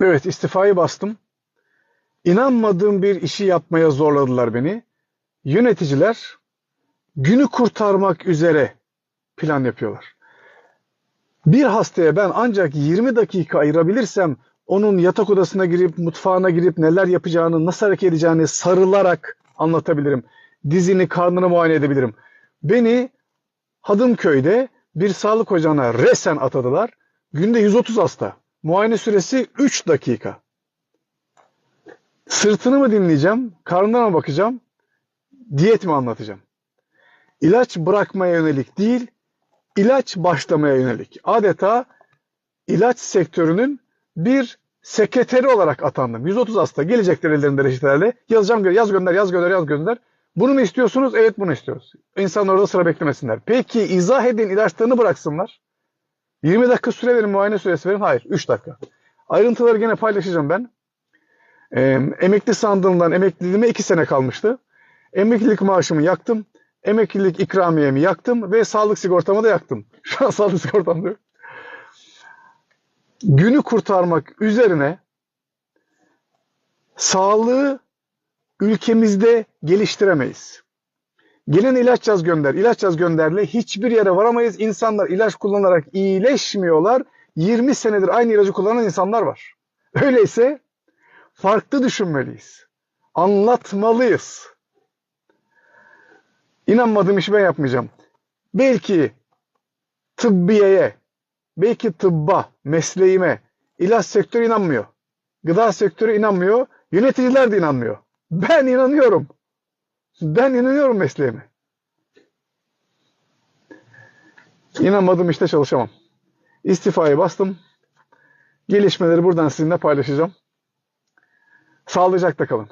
Evet istifayı bastım. İnanmadığım bir işi yapmaya zorladılar beni. Yöneticiler günü kurtarmak üzere plan yapıyorlar. Bir hastaya ben ancak 20 dakika ayırabilirsem onun yatak odasına girip mutfağına girip neler yapacağını, nasıl hareket edeceğini sarılarak anlatabilirim. Dizini, karnını muayene edebilirim. Beni Hadımköy'de bir sağlık ocağına resen atadılar. Günde 130 hasta. Muayene süresi 3 dakika. Sırtını mı dinleyeceğim, karnına mı bakacağım, diyet mi anlatacağım? İlaç bırakmaya yönelik değil, ilaç başlamaya yönelik. Adeta ilaç sektörünün bir sekreteri olarak atandım. 130 hasta gelecekler ellerinde reçetelerle. Yazacağım, yaz gönder, yaz gönder, yaz gönder. Bunu mu istiyorsunuz? Evet bunu istiyoruz. İnsanlar orada sıra beklemesinler. Peki izah edin ilaçlarını bıraksınlar. 20 dakika süre verin, muayene süresi verin. Hayır, 3 dakika. Ayrıntıları gene paylaşacağım ben. Ee, emekli sandığımdan emekliliğime 2 sene kalmıştı. Emeklilik maaşımı yaktım. Emeklilik ikramiyemi yaktım ve sağlık sigortamı da yaktım. Şu an sağlık sigortam. Günü kurtarmak üzerine sağlığı ülkemizde geliştiremeyiz. Gelin ilaç yaz gönder, ilaç yaz gönderle hiçbir yere varamayız. İnsanlar ilaç kullanarak iyileşmiyorlar. 20 senedir aynı ilacı kullanan insanlar var. Öyleyse farklı düşünmeliyiz. Anlatmalıyız. İnanmadığım işi ben yapmayacağım. Belki tıbbiyeye, belki tıbba, mesleğime, ilaç sektörü inanmıyor. Gıda sektörü inanmıyor. Yöneticiler de inanmıyor. Ben inanıyorum. Ben inanıyorum mesleğime. İnanmadığım işte çalışamam. İstifayı bastım. Gelişmeleri buradan sizinle paylaşacağım. Sağlıcakla kalın.